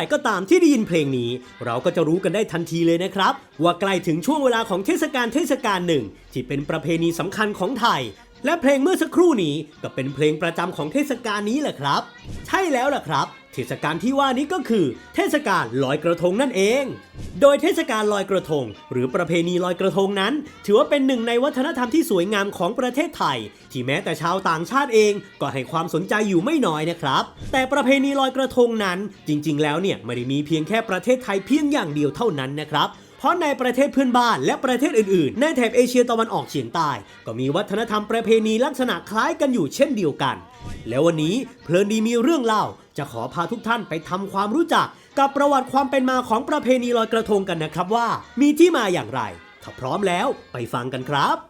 ร่ก็ตามที่ได้ยินเพลงนี้ เราก็จะรู้กันได้ทันทีเลยนะครับ ว่าใกล้ถึงช่วงเวลาของเทศกาลเทศกาลหนึ่ง ที่เป็นประเพณีสำคัญของไทย และเพลงเมื่อสักครู่นี้ก็เป็นเพลงประจำของเทศกาลนี้แหละครับ ใช่แล้วล่ะครับ เทศกาลที่ว่านี้ก็คือ เทศกาลลอยกระทงนั่นเอง โดยเทศกาลลอยกระทง หรือประเพณีลอยกระทงนั้น ถือว่าเป็นหนึ่งในวัฒนธรรมที่สวยงามของประเทศไทย ที่แม้แต่ชาวต่างชาติเองก็ให้ความสนใจอยู่ไม่น้อยนะครับ แต่ประเพณีลอยกระทงนั้น จริง ๆ แล้วเนี่ยไม่ได้มีเพียงแค่ประเทศไทยเพียงอย่างเดียวเท่านั้นนะครับเพราะในประเทศเพื่อนบ้านและประเทศอื่นๆ ในแถบเอเชียตะวันออกเฉียงใต้ ก็มีวัฒนธรรมประเพณีลักษณะคล้ายกันอยู่เช่นเดียวกัน แล้ววันนี้เพลินดีมีเรื่องเล่าจะขอพาทุกท่านไปทำความรู้จัก กับประวัติความเป็นมาของประเพณีลอยกระทงกันนะครับว่า มีที่มาอย่างไร ถ้าพร้อมแล้วไปฟังกันครับ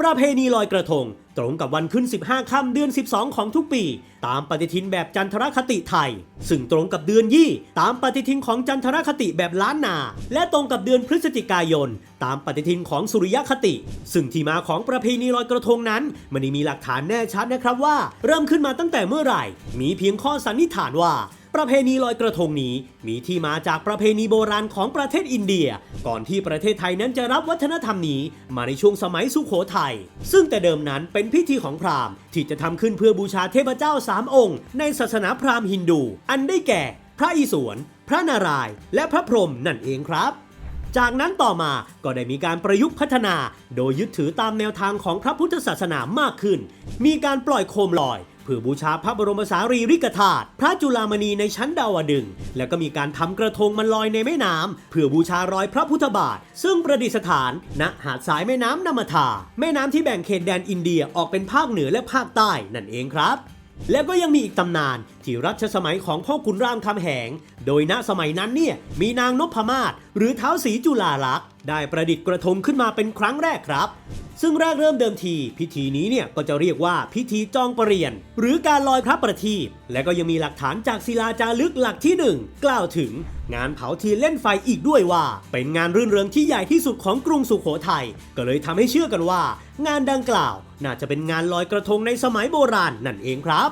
ประเพณีลอยกระทง ตรงกับวันขึ้น 15 ค่ำเดือน 12 ของทุกปี ตามปฏิทินแบบจันทรคติไทย ซึ่งตรงกับเดือนยี่ ตามปฏิทินของจันทรคติแบบล้านนา และตรงกับเดือนพฤศจิกายน ตามปฏิทินของสุริยคติ ซึ่งที่มาของประเพณีลอยกระทงนั้น มันได้มีหลักฐานแน่ชัดนะครับว่า เริ่มขึ้นมาตั้งแต่เมื่อไหร่ มีเพียงข้อสันนิษฐานว่า ประเพณีลอยกระทงนี้มีที่มาจากประเพณีโบราณของประเทศอินเดีย ก่อนที่ประเทศไทยนั้นจะรับวัฒนธรรมนี้มาในช่วงสมัยสุขโขทัย ซึ่งแต่เดิมนั้นเป็นพิธีของพราหมณ์ที่จะทำขึ้นเพื่อบูชาเทพเจ้าสามองค์ ในศาสนาพราหมณ์ฮินดู อันได้แก่ พระอิศวร พระนารายณ์ และพระพรหมนั่นเองครับจากนั้นต่อมาก็ได้มีการประยุกต์พัฒนา โดยยึดถือตามแนวทางของพระพุทธศาสนามากขึ้น มีการปล่อยโคมลอย เพื่อบูชาพระบรมสารีริกธาตุพระจุลามณีในชั้นดาวดึง แล้วก็มีการทำกระทงมันลอยในแม่น้ำเพื่อบูชารอยพระพุทธบาท ซึ่งประดิษฐาน ณหาดสายแม่น้ำนามทา แม่น้ำที่แบ่งเขตแดนอินเดียออกเป็นภาคเหนือและภาคใต้นั่นเองครับแล้วก็ยังมีอีกตำนานที่รัชสมัยของพ่อขุนรามคำแหง โดยณสมัยนั้นเนี่ยมีนางนพมาศหรือเท้าวศรีจุฬาลักษณ์ได้ประดิษฐ์กระทงขึ้นมาเป็นครั้งแรกครับ ซึ่งแรกเริ่มเดิมที พิธีนี้เนี่ยก็จะเรียกว่าพิธีจองประเรียน หรือการลอยพระประทีปและก็ยังมีหลักฐานจากศิลาจารึกหลักที่หนึ่งกล่าวถึงงานเผาเทียนเล่นไฟอีกด้วยว่า เป็นงานรื่นเริงที่ใหญ่ที่สุดของกรุงสุขโขทัยก็เลยทำให้เชื่อกันว่า งานดังกล่าว น่าจะเป็นงานลอยกระทงในสมัยโบราณนั่นเองครับ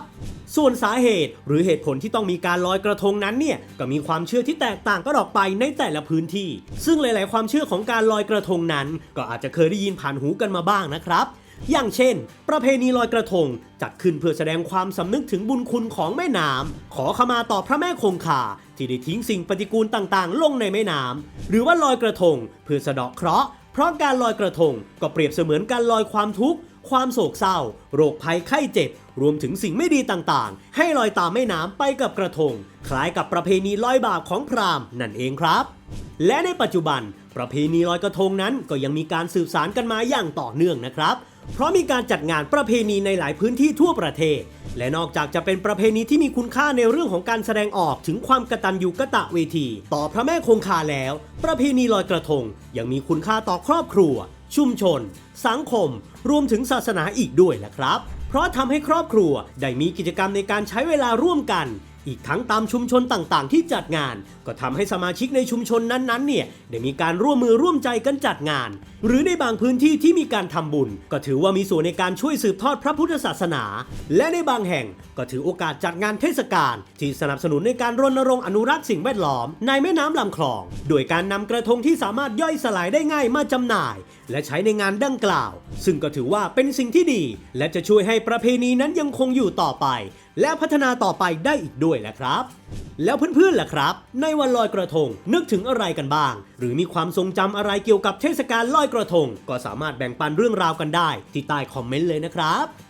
ส่วนสาเหตุหรือเหตุผลที่ต้องมีการลอยกระทงนั้นเนี่ยก็มีความเชื่อที่แตกต่างก็ออกไปในแต่ละพื้นที่ ซึ่งหลาย ๆ ความเชื่อของการลอยกระทงนั้น ก็อาจจะเคยได้ยินผ่านหูกันมาบ้างนะครับ อย่างเช่น ประเพณีลอยกระทง จัดขึ้นเพื่อแสดงความสำนึกถึงบุญคุณของแม่น้ำขอขมาต่อพระแม่คงคาที่ได้ทิ้งสิ่งปฏิกูลต่าง ๆ ลงในแม่น้ำหรือว่าลอยกระทง เพื่อสะเดาะเคราะห์เพราะการลอยกระทงก็เปรียบเสมือนการลอยความทุกข์ความโศกเศร้า โรคภัยไข้เจ็บ รวมถึงสิ่งไม่ดีต่างๆ ให้ลอยตามแม่น้ำไปกับกระทง คล้ายกับประเพณีลอยบาปของพราหมณ์นั่นเองครับ และในปัจจุบัน ประเพณีลอยกระทงนั้นก็ยังมีการสืบสานกันมาอย่างต่อเนื่องนะครับ เพราะมีการจัดงานประเพณีในหลายพื้นที่ทั่วประเทศ และนอกจากจะเป็นประเพณีที่มีคุณค่าในเรื่องของการแสดงออกถึงความกตัญญูกะตะเวที ต่อพระแม่คงคาแล้ว ประเพณีลอยกระทง ยังมีคุณค่าต่อครอบครัว ชุมชน สังคม รวมถึงศาสนาอีกด้วยแหละครับ เพราะทำให้ครอบครัวได้มีกิจกรรมในการใช้เวลาร่วมกัน อีกทั้งตามชุมชนต่างๆ ที่จัดงาน ก็ทำให้สมาชิกในชุมชนนั้นๆเนี่ยได้มีการร่วมมือร่วมใจกันจัดงาน หรือในบางพื้นที่ที่มีการทำบุญ ก็ถือว่ามีส่วนในการช่วยสืบทอดพระพุทธศาสนา และในบางแห่งก็ถือโอกาสจัดงานเทศกาลที่สนับสนุนในการรณรงค์อนุรักษ์สิ่งแวดล้อม ในแม่น้ำลำคลอง โดยการนำกระทงที่สามารถย่อยสลายได้ง่ายมาจำหน่าย และใช้ในงานดังกล่าว ซึ่งก็ถือว่าเป็นสิ่งที่ดี และจะช่วยให้ประเพณีนั้นยังคงอยู่ต่อไปและพัฒนาต่อไปได้อีกด้วยแหละครับ แล้วเพื่อนๆล่ะครับ ในวันลอยกระทงนึกถึงอะไรกันบ้าง หรือมีความทรงจำอะไรเกี่ยวกับเทศกาลลอยกระทง ก็สามารถแบ่งปันเรื่องราวกันได้ที่ใต้คอมเมนต์เลยนะครับ